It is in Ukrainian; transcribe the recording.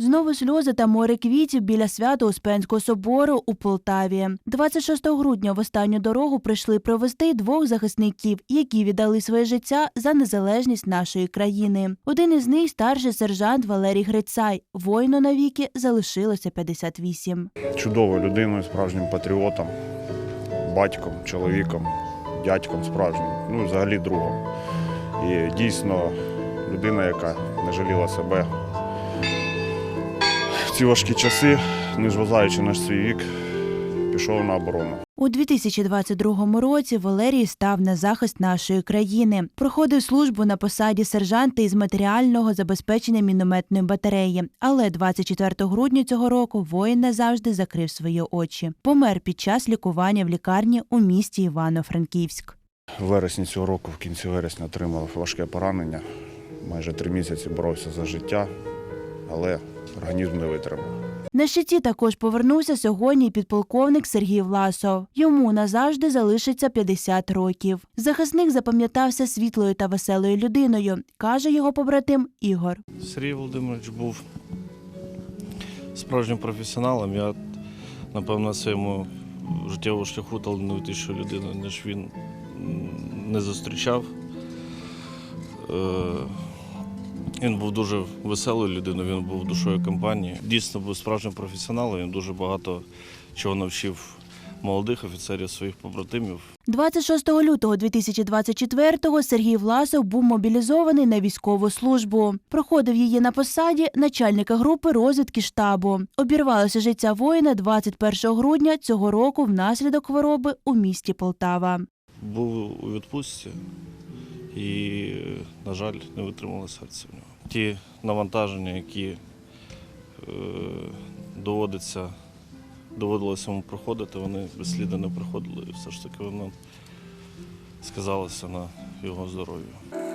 Знову сльози та море квітів біля Свято-Успенського собору у Полтаві. 26 грудня в останню дорогу прийшли провести двох захисників, які віддали своє життя за незалежність нашої країни. Один із них старший сержант Валерій Грицай. Воїну навіки залишилося 58. чудовою людиною, справжнім патріотом, батьком, чоловіком, дядьком справжнім, ну взагалі другом. І дійсно людина, яка не жаліла себе ці важкі часи, не зважаючи на свій вік, пішов на оборону. У 2022 році Валерій став на захист нашої країни. Проходив службу на посаді сержанта із матеріального забезпечення мінометної батареї. Але 24 грудня цього року воїн назавжди закрив свої очі. Помер під час лікування в лікарні у місті Івано-Франківськ. В вересні цього року, в кінці вересня, отримав важке поранення. Майже три місяці боровся за життя, але організм не витримав. На щиті також повернувся сьогодні і підполковник Сергій Власов. Йому назавжди залишиться 50 років. Захисник запам'ятався світлою та веселою людиною, каже його побратим Ігор. Сергій Володимирович був справжнім професіоналом. Я, напевно, на своєму життєвому шляху талановитішу людину, ніж він не зустрічав. Він був дуже веселою людиною, він був душою компанії. Дійсно був справжнім професіоналом, він дуже багато чого навчив молодих офіцерів своїх побратимів. 26 лютого 2024-го Сергій Власов був мобілізований на військову службу. Проходив її на посаді начальника групи розвідки штабу. Обірвалося життя воїна 21 грудня цього року внаслідок хвороби у місті Полтава. був у відпустці і, на жаль, не витримало серце в нього. Ті навантаження, які е, доводиться, доводилося йому проходити, вони безслідно не проходили, і все ж таки воно сказалося на його здоров'ю.